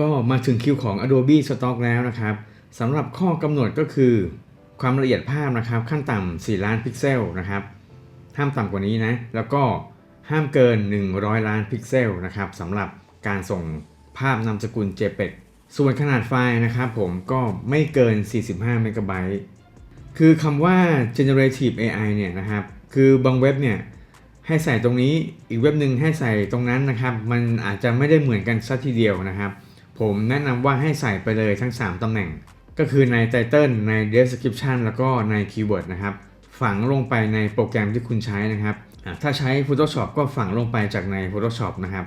ก็มาถึงคิวของ Adobe Stock แล้วนะครับสำหรับข้อกำหนดก็คือความละเอียดภาพนะครับขั้นต่ำ4ล้านพิกเซลนะครับห้ามต่ำกว่านี้นะ แล้วก็ห้ามเกิน 100 ล้านพิกเซลนะครับสำหรับการส่งภาพนามสกุล JPEG ส่วนขนาดไฟล์นะครับผมก็ไม่เกิน 45 เมกะไบต์คือคำว่า generative AI เนี่ยนะครับ คือบางเว็บเนี่ยให้ใส่ตรงนี้อีกเว็บหนึ่งให้ใส่ตรงนั้นนะครับ มันอาจจะไม่ได้เหมือนกันสักทีเดียวนะครับ ผมแนะนำว่าให้ใส่ไปเลยทั้ง 3ตำแหน่ง ก็คือใน Title ใน Description แล้วก็ใน Keyword นะครับ ฝังลงไปในโปรแกรมที่คุณใช้นะครับ ถ้าใช้ Photoshop ก็ฝังลงไปจากใน Photoshop นะครับ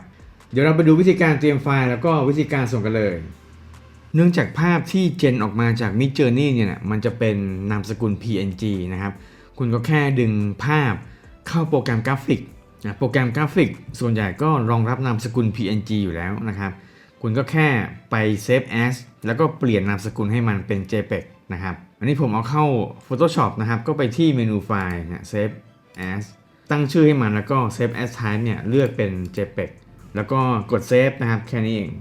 เดี๋ยวเราไปดูวิธีการเตรียมไฟล์แล้วก็วิธีการส่งกันเลย เนื่องจากภาพที่เจนออกมาจาก Mid Journey เนี่ย มันจะเป็นนามสกุล PNG นะครับ คุณก็แค่ดึงภาพเข้าโปรแกรมกราฟิกนะโปรแกรมกราฟิก ส่วนใหญ่ก็รองรับนามสกุล PNG อยู่แล้วนะครับ คุณก็แค่ไป Save As แล้วก็เปลี่ยนนามสกุลให้มันเป็น JPEG นะครับ อันนี้ผมเอาเข้า Photoshop นะครับ ก็ไปที่เมนูไฟล์นะ Save As ตั้งชื่อให้มันแล้วก็ Save As Type เนี่ยเลือกเป็น JPEG แล้วก็กด Save นะครับแค่นี้เอง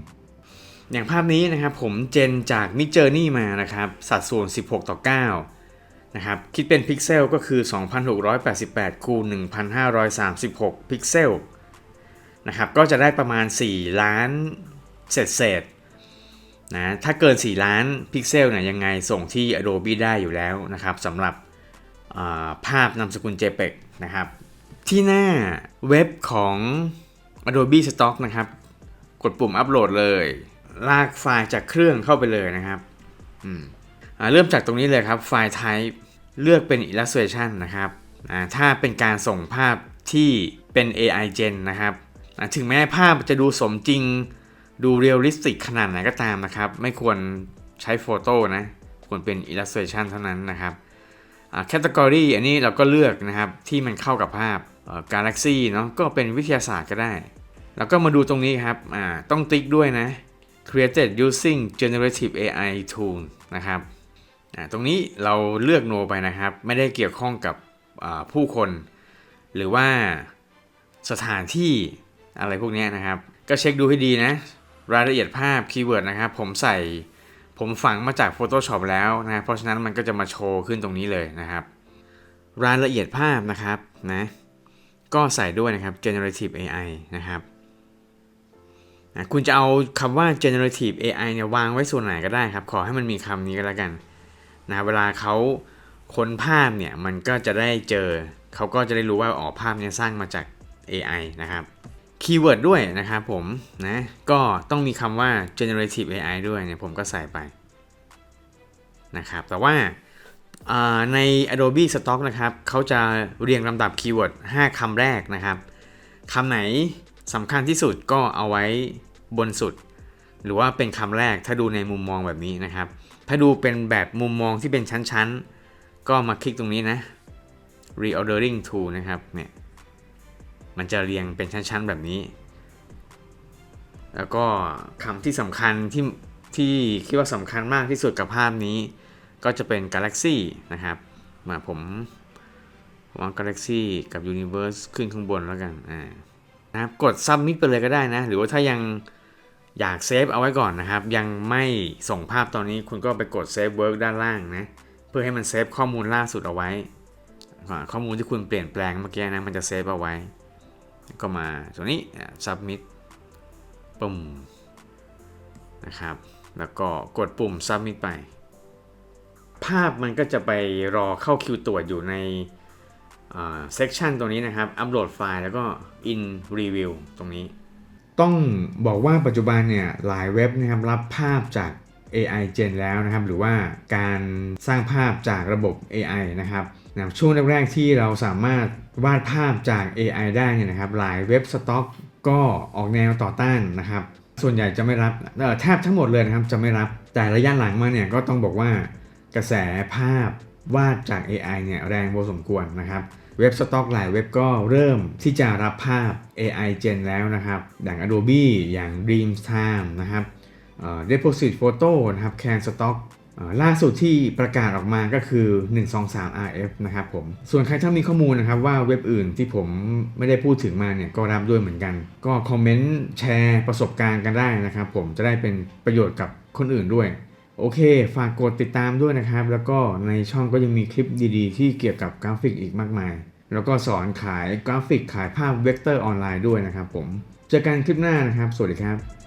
อย่างภาพนี้นะครับผมเจนจาก Mid Journey มานะครับ สัดส่วน 16 ต่อ 9 นะครับ คิดเป็นพิกเซลก็คือ 2688คูณ1536 พิกเซลนะครับก็จะได้ประมาณ 4 ล้าน เศษเศษๆนะถ้าเกิน 4 ล้านพิกเซลเนี่ยยังไงส่งที่ Adobe ได้อยู่แล้วนะครับสำหรับภาพนามสกุล JPEG นะครับ ที่หน้าเว็บของ Adobe Stock นะครับ กดปุ่มอัปโหลดเลย ลากไฟล์จากเครื่องเข้าไปเลยนะครับอืมเริ่มจากตรงนี้เลยครับไฟล์ type เลือกเป็น illustration นะครับอ่าถ้าเป็นการส่งภาพที่เป็น AI gen นะครับถึงแม้ภาพจะดูสมจริง ดูเรียลลิสติกขนาดไหนก็ตามนะครับ ไม่ควรใช้โฟโต้นะ ควรเป็น illustration เท่านั้นนะครับอ่า category อันนี้เราก็เลือกนะครับ ที่มันเข้ากับภาพเอ่อ galaxy เนาะก็เป็นวิทยาศาสตร์ก็ได้ แล้วก็มาดูตรงนี้ครับต้องติ๊กด้วยนะ created using generative AI tool นะครับตรงนี้เราเลือก no ไปนะครับ ไม่ได้เกี่ยวข้องกับผู้คน หรือว่าสถานที่อะไรพวกนี้นะครับ ก็เช็คดูให้ดีนะ รายละเอียดภาพคีย์เวิร์ดนะครับผมใส่ผมฝังมาจาก Photoshop แล้วนะเพราะฉะนั้นมันก็จะมาโชว์ขึ้นตรงนี้เลยนะครับ รายละเอียดภาพนะครับนะก็ใส่ด้วยนะครับ generative AI นะครับนะคุณจะเอาคำว่า generative AI เนี่ยวางไว้ส่วนไหนก็ได้ครับ ขอให้มันมีคำนี้ก็แล้วกันนะเวลาเขาค้นภาพเนี่ยมันก็จะได้เจอ เขาก็จะได้รู้ว่าอ๋อภาพเนี้สร้างมาจาก AI นะครับ คีย์เวิร์ดด้วยนะครับผมนะก็ต้องมีคำว่า generative AI ด้วยเนี่ยผมก็ใส่ไปนะครับแต่ว่าาใน Adobe Stock นะครับเขาจะเรียงลำดับคีย์เวิร์ด5คำแรกนะครับคำไหนสำคัญที่สุดก็เอาไว้บนสุด หรือว่าเป็นคำแรกถ้าดูในมุมมองแบบนี้นะครับ ถ้าดูเป็นแบบมุมมองที่เป็นชั้นๆ ก็มาคลิกตรงนี้นะ reordering tool นะครับเนี่ย มันจะเรียงเป็นชั้น ๆ แบบนี้ แล้วก็คำที่สำคัญที่ที่คิดว่าสำคัญมากที่สุดกับภาพนี้ ก็จะเป็น Galaxy นะครับ มาผมผมเอา Galaxy กับ Universe ขึ้นข้างบนแล้วกันอ่านะครับกด Submit ไปเลยก็ได้นะ หรือว่าถ้ายังอยากเซฟเอาไว้ก่อนนะครับ ยังไม่ส่งภาพตอนนี้คุณก็ไปกด Save Work ด้านล่างนะเพื่อให้มันเซฟข้อมูลล่าสุดเอาไว้ ข้อมูลที่คุณเปลี่ยนแปลงเมื่อกี้นะมันจะเซฟเอาไว้ ก็มาตรงนี้ Submit ปุ่มนะครับ แล้วก็กดปุ่ม Submit ไป ภาพมันก็จะไปรอเข้าคิวตรวจอยู่ในเซกชันตรงนี้นะครับ อัปโหลดไฟล์แล้วก็ in review ตรงนี้ ต้องบอกว่าปัจจุบันเนี่ยหลายเว็บนะครับรับภาพจาก AI Gen แล้วนะครับ หรือว่าการสร้างภาพจากระบบ AI นะครับ นะช่วงแรกๆที่เราสามารถวาดภาพจาก AI ได้เนี่ยนะครับ หลายเว็บสต็อกก็ออกแนวต่อต้านนะครับ ส่วนใหญ่จะไม่รับเอ่อแทบทั้งหมดเลยนะครับจะไม่รับ แต่ระยะหลังมาเนี่ยก็ต้องบอกว่ากระแสภาพวาดจาก AI เนี่ยแรงพอสมควรนะครับเว็บสต็อกหลายเว็บก็เริ่มที่จะรับภาพ AI Gen แล้วนะครับ อย่าง Adobe อย่าง Dreamtime นะครับ Deposit Photo นะครับ Can Stock ล่าสุดที่ประกาศออกมาก็คือ 123 RF นะครับผม ส่วนใครถ้ามีข้อมูลนะครับว่าเว็บอื่นที่ผมไม่ได้พูดถึงมาเนี่ยก็รับด้วยเหมือนกัน ก็คอมเมนต์แชร์ประสบการณ์กันได้นะครับผมจะได้เป็นประโยชน์กับคนอื่นด้วย โอเค ฝากกดติดตามด้วยนะครับ แล้วก็ในช่องก็ยังมีคลิปดีๆ ที่เกี่ยวกับกราฟิกอีกมากมาย แล้วก็สอนขายกราฟิกขายภาพเวกเตอร์ออนไลน์ด้วยนะครับผม เจอกันคลิปหน้านะครับ สวัสดีครับ